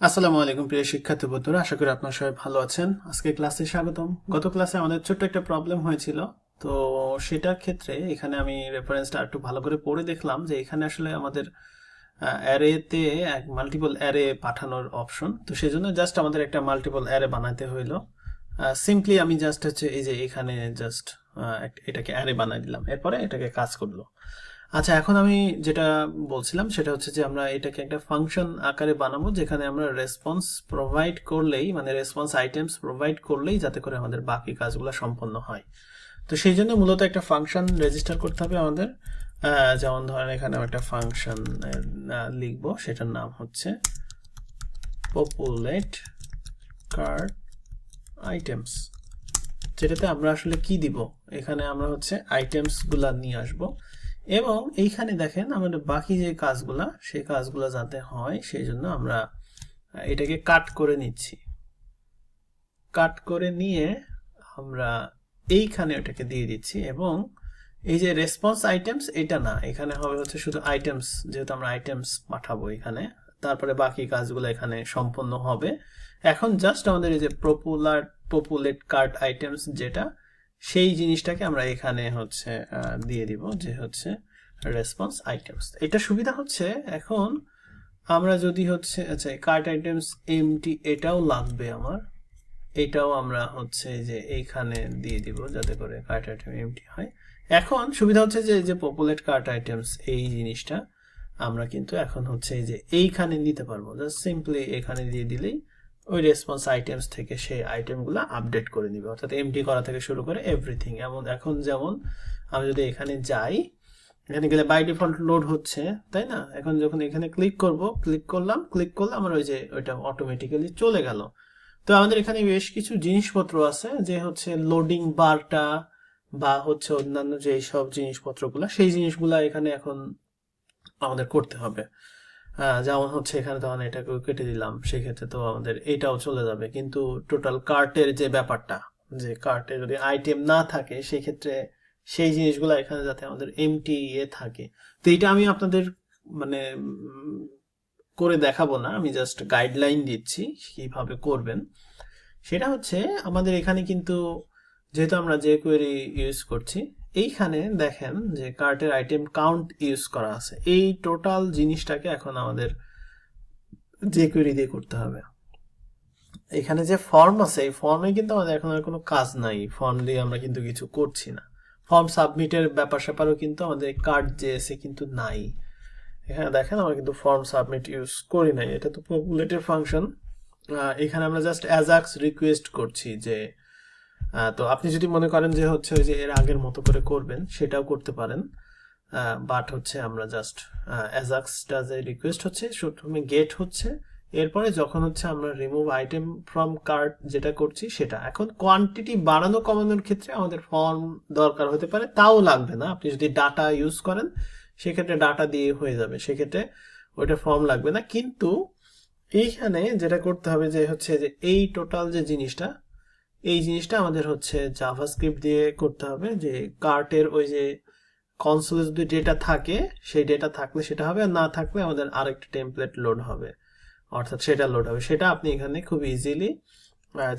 আসসালামু আলাইকুম, প্রিয় শিক্ষার্থী বন্ধুরা। আশা করি আপনারা সবাই ভালো আছেন। আজকে ক্লাসে স্বাগতম। গত ক্লাসে আমাদের ছোট্ট একটা প্রবলেম হয়েছিল। তো সেটার ক্ষেত্রে এখানে আমি রেফারেন্সটা একটু ভালো করে পড়ে দেখলাম যে এখানে আসলে আমাদের অ্যারেতে এক মাল্টিপল অ্যারে পাঠানোর অপশন তো সেই জন্য জাস্ট আমাদের একটা মাল্টিপল অ্যারে বানাতে হইল। সিম্পলি আমি জাস্ট হচ্ছে এই যে এখানে জাস্ট এটাকে অ্যারে বানাই দিলাম। এরপরে এটাকে কাজ করল। আচ্ছা এখন আমি যেটা বলছিলাম সেটা হচ্ছে যে আমরা এটাকে একটা ফাংশন আকারে বানাবো যেখানে আমরা রেসপন্স প্রোভাইড করলেই মানে রেসপন্স আইটেমস প্রোভাইড করলেই যাতে করে আমাদের বাকি কাজগুলো সম্পন্ন হয়। তো সেই জন্য মূলত একটা ফাংশন রেজিস্টার করতে হবে আমাদের। যেমন ধরেন এখানে একটা ফাংশন লিখব, সেটার নাম হচ্ছে পপুলেট কার্ড আইটেমস যেটাতে আমরা আসলে কি দিব? এখানে আমরা হচ্ছে আইটেমসগুলা নিয়ে আসব। এবং এইখানে দেখেন আমাদের বাকি যে কাজগুলা, সেই কাজগুলা যাতে হয়, সেই জন্য আমরা এটাকে কাট করে নিচ্ছি। কাট করে নিয়ে আমরা এইখানে ওটাকে দিয়ে দিচ্ছি এবং এই যে রেসপন্স আইটেমস এটা না, এখানে হবে হচ্ছে শুধু আইটেমস যেহেতু আমরা আইটেমস পাঠাবো এখানে, তারপরে বাকি কাজগুলো এখানে সম্পন্ন হবে। এখন জাস্ট আমাদের এই যে পপুলার পপুলেট কার্ড আইটেমস যেটা, সেই জিনিসটাকে আমরা এখানে হচ্ছে দিয়ে দিব, যে হচ্ছে রেসপন্স আইটেমস এটা সুবিধা হচ্ছে এখন আমরা যদি হচ্ছে আচ্ছা কার্ড আইটেমস এমটি এটাও লাগবে আমার। এটাও আমরা হচ্ছে যে এইখানে দিয়ে দিব যাতে করে কার্ট আইটেম এমটি হয়। এখন সুবিধা হচ্ছে যে যে পপুলেট কার্ট আইটেমস এই জিনিসটা আমরা কিন্তু এখন হচ্ছে এই যে এইখানে নিতে পারব। জাস্ট সিম্পলি এখানে দিয়ে দিলেই ওই রেসপন্স আইটেমস থেকে সেই আইটেমগুলো আপডেট করে নিবে। অর্থাৎ এমটি করা থেকে শুরু করে এভরিথিং এমন, এখন যেমন আমি যদি এখানে যাই এখানে গেলে বাই ডিফল্ট লোড হচ্ছে, তাই না? এখন যখন এখানে ক্লিক করব ক্লিক করলাম ক্লিক করলে আমার ওই যে ওইটা অটোমেটিক্যালি চলে গেল। তো আমাদের এখানে বেশ কিছু জিনিসপত্র আছে, যে হচ্ছে লোডিং বারটা বা হচ্ছে অন্যান্য যে সব জিনিসপত্রগুলো, সেই জিনিসগুলা এখানে এখন আমাদের করতে হবে। যেমন হচ্ছে এখানে তখন এটাকে কেটে দিলাম, সেক্ষেত্রে তো আমাদের এটাও চলে যাবে। কিন্তু টোটাল কার্টের যে ব্যাপারটা, যে কার্টে যদি আইটেম না থাকে সেই ক্ষেত্রে সেই জিনিসগুলো এখানে যাতে আমাদের এমটি এ থাকে। তো এটা আমি আপনাদের মানে করে দেখাবো না। আমি জাস্ট গাইডলাইন দিচ্ছি কীভাবে করবেন। সেটা হচ্ছে আমাদের এখানে কিন্তু যেহেতু আমরা যে কোয়েরি ইউজ করছি, এইখানে দেখেন যে কার্টের আইটেম কাউন্ট ইউজ করা আছে। এই টোটাল জিনিসটাকে এখন আমাদের যে কোয়েরি দিয়ে করতে হবে। এখানে যে ফর্ম আছে, এই ফর্মে কিন্তু আমাদের এখন আর কোনো কাজ নাই। ফর্ম দিয়ে আমরা কিন্তু কিছু করছি না। ফর্ম সাবমিটের ব্যাপার স্যাপারও কিন্তু আমাদের কার্ড যে এসে কিন্তু নাই। এখানে দেখেন, আমরা কিন্তু ফর্ম সাবমিট ইউজ করি নাই। এটা তো পপুলেটের ফাংশন। এখানে আমরা জাস্ট অ্যাজাক্স রিকোয়েস্ট করছি যে তো আপনি যদি মনে করেন যে হচ্ছে ওই যে এর আগের মতো করে করবেন, সেটাও করতে পারেন। বাট হচ্ছে আমরা জাস্ট অ্যাজাক্সটা যে রিকোয়েস্ট হচ্ছে প্রথমে গেট হচ্ছে এরপরে যখন হচ্ছে আমরা রিমুভ আইটেম ফ্রম কার্ট যেটা করছি, সেটা। এখন কোয়ান্টিটি বাড়ানো, কমানোর ক্ষেত্রে আমাদের ফর্ম দরকার হতে পারে। তাও লাগবে না। আপনি যদি ডাটা ইউজ করেন, সেক্ষেত্রে ডাটা দিয়ে হয়ে যাবে। সেক্ষেত্রে ওইটা ফর্ম লাগবে না। কিন্তু এইখানে যেটা করতে হবে যে হচ্ছে যে এই টোটাল যে জিনিসটা, এই জিনিসটা আমাদের হচ্ছে জাভাস্ক্রিপ্ট দিয়ে করতে হবে। যে কার্টের ওই যে কনসোলে যদি ডেটা থাকে, সেই ডেটা থাকলে সেটা হবে। আর না থাকলে আমাদের আরেকটা টেমপ্লেট লোড হবে। অর্থাৎ সেটা লোড হবে। সেটা আপনি এখানে খুব ইজিলি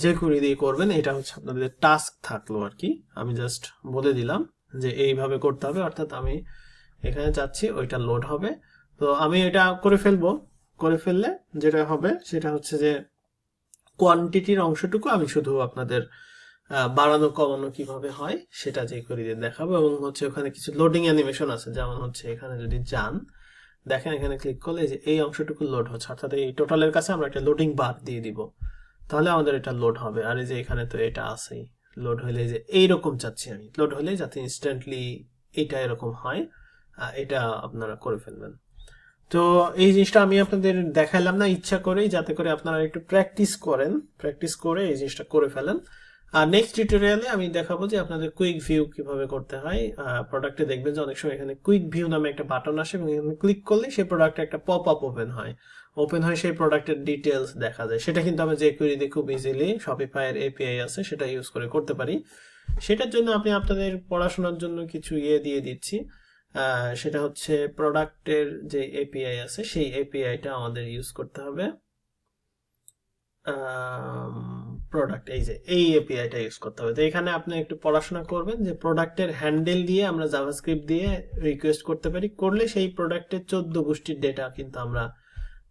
যে করে দিয়ে করবেন, এটা হচ্ছে আপনাদের টাস্ক থাকল আর কি। আমি জাস্ট বলে দিলাম যে এইভাবে করতে হবে, অর্থাৎ আমি এখানে চাচ্ছি ওইটা লোড হবে। তো আমি এটা করে ফেলব। করে ফেললে যেটা হবে, সেটা হচ্ছে যে কোয়ান্টিটির অংশটুকু আমি শুধু আপনাদের বাড়ানো, কমানো কীভাবে হয়, সেটা যে করে দিয়ে দেখাবো। এবং হচ্ছে ওখানে কিছু লোডিং অ্যানিমেশন আছে। যেমন হচ্ছে এখানে যদি যান দেখেন এখানে ক্লিক করলে যে এই অংশটুকু লোড হচ্ছে, অর্থাৎ এই টোটালের কাছে আমরা একটা লোডিং বার দিয়ে দিব। তাহলে আমাদের এটা লোড হবে। আর এই যে এখানে তো এটা আছেই। লোড হলে যে এইরকম চাচ্ছি আমি। লোড হলে যাতে ইনস্ট্যান্টলি এটা এরকম হয় এটা আপনারা করে ফেলবেন। তো এই জিনিসটা আমি আপনাদের দেখাইলাম না, ইচ্ছা করেই। যাতে করে আপনারা একটু প্র্যাকটিস করেন প্র্যাকটিস করে এই জিনিসটা করে ফেলেন। আর নেক্সট টিউটোরিয়ালে আমি দেখাবো যে আপনাদের কুইক ভিউ কীভাবে করতে হয়। প্রোডাক্টে দেখবেন যে অনেক সময় এখানে কুইক ভিউ নামে একটা বাটন আসে এবং এখানে ক্লিক করলে সেই প্রোডাক্টে একটা পপ আপ ওপেন হয়। ওপেন হয় সেই প্রোডাক্টের ডিটেলস দেখা যায়। সেটা কিন্তু আমরা যে কুইরি দিয়ে খুব ইজিলি শপিফাইয়ের এপিআই আছে, সেটা ইউজ করে করতে পারি। সেটার জন্য আপনি আপনাদের পড়াশোনার জন্য কিছু ইয়ে দিয়ে দিচ্ছি। সেটা হচ্ছে প্রোডাক্টের যে এপিআই আছে, সেই এপিআইটা আমাদের ইউজ করতে হবে। প্রোডাক্ট এই যে এই এপিআইটা ইউজ করতে হবে। তো এখানে আপনি একটু পড়াশোনা করবেন যে প্রোডাক্টের হ্যান্ডেল দিয়ে আমরা জাভাস্ক্রিপ্ট দিয়ে রিকোয়েস্ট করতে পারি। করলে সেই প্রোডাক্টের চোদ্দ গোষ্ঠীর ডেটা কিন্তু আমরা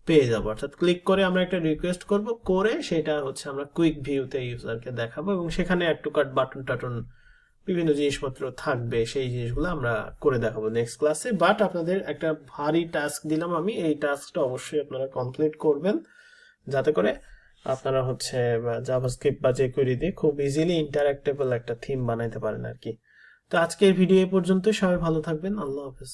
পেয়ে যাব। অর্থাৎ ক্লিক করে আমরা একটা রিকোয়েস্ট করব, করে সেটা হচ্ছে আমরা কুইক ভিউতে ইউজারকে দেখাবো এবং সেখানে অ্যাড টু কার্ট বাটন টাটন বিভিন্ন জিনিসপত্র থাকবে, সেই জিনিসগুলো আমরা করে দেখাবো নেক্সট ক্লাসে বাট আপনাদের একটা ভারী টাস্ক দিলাম আমি। এই টাস্কটা অবশ্যই আপনারা কমপ্লিট করবেন। যাতে করে আপনারা হচ্ছে জাভাস্ক্রিপ্ট বা যে কোয়েরি দিয়ে খুব ইজিলি ইন্টারাক্টেবল একটা থিম বানাইতে পারেন আর কি তো আজকের ভিডিও এ পর্যন্ত সবাই ভালো থাকবেন। আল্লাহ হাফেজ।